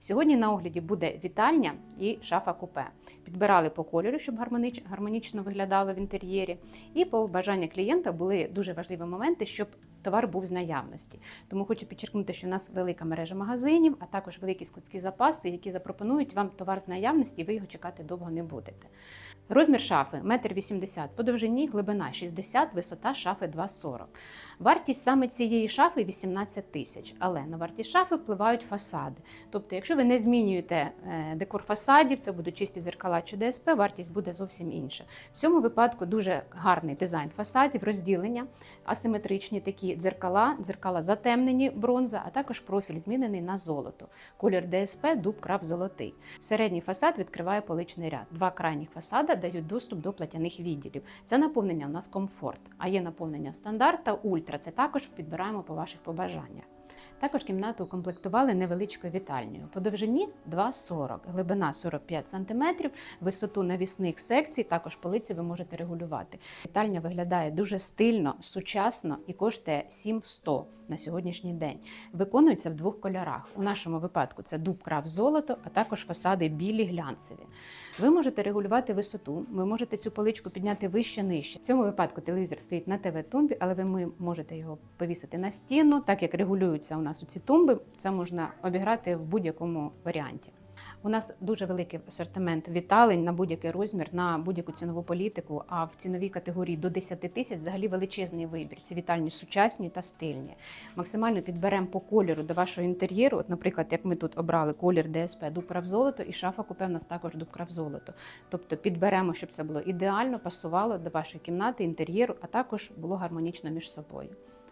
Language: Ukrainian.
Сьогодні на огляді буде вітальня і шафа купе. Підбирали по кольору, щоб гармонічно виглядало в інтер'єрі. І по бажанню клієнта були дуже важливі моменти, щоб товар був з наявності. Тому хочу підчеркнути, що в нас велика мережа магазинів, а також великі складські запаси, які запропонують вам товар з наявності, і ви його чекати довго не будете. Розмір шафи 1,80 м, по довжині глибина 60, висота шафи 2,40. Вартість саме цієї шафи 18 тисяч, але на вартість шафи впливають фасади. Тобто, якщо ви не змінюєте е, декор фасадів, це будуть чисті дзеркала чи ДСП, вартість буде зовсім інша. В цьому випадку дуже гарний дизайн фасадів, розділення, асиметричні такі дзеркала, дзеркала затемнені бронза, а також профіль змінений на золото. Колір ДСП дуб крав золотий. Середній фасад відкриває поличний ряд. Два крайніх фасада дають доступ до платяних відділів. Це наповнення у нас комфорт, а є наповнення стандарт та ультра. Це також підбираємо по ваших побажаннях. Також кімнату укомплектували невеличкою вітальнею. По довжині 2,40, глибина 45 см, висоту навісних секцій, також полиці ви можете регулювати. Вітальня виглядає дуже стильно, сучасно і коштує 7100 на сьогоднішній день. Виконується в двох кольорах. У нашому випадку це дуб крав золото, а також фасади білі глянцеві. Ви можете регулювати висоту, ви можете цю поличку підняти вище нижче. В цьому випадку телевізор стоїть на ТВ-тумбі, але ви можете його повісити на стіну, так як регулюються у нас ці тумби, це можна обіграти в будь-якому варіанті. У нас дуже великий асортимент віталень на будь-який розмір, на будь-яку цінову політику. А в ціновій категорії до 10 тисяч взагалі величезний вибір. Ці вітальні сучасні та стильні. Максимально підберемо по кольору до вашого інтер'єру. От, наприклад, як ми тут обрали колір ДСП Дубрав золото, і шафа купе в нас також Дубрав золото. Тобто підберемо, щоб це було ідеально, пасувало до вашої кімнати, інтер'єру, а також було гармонічно між собою.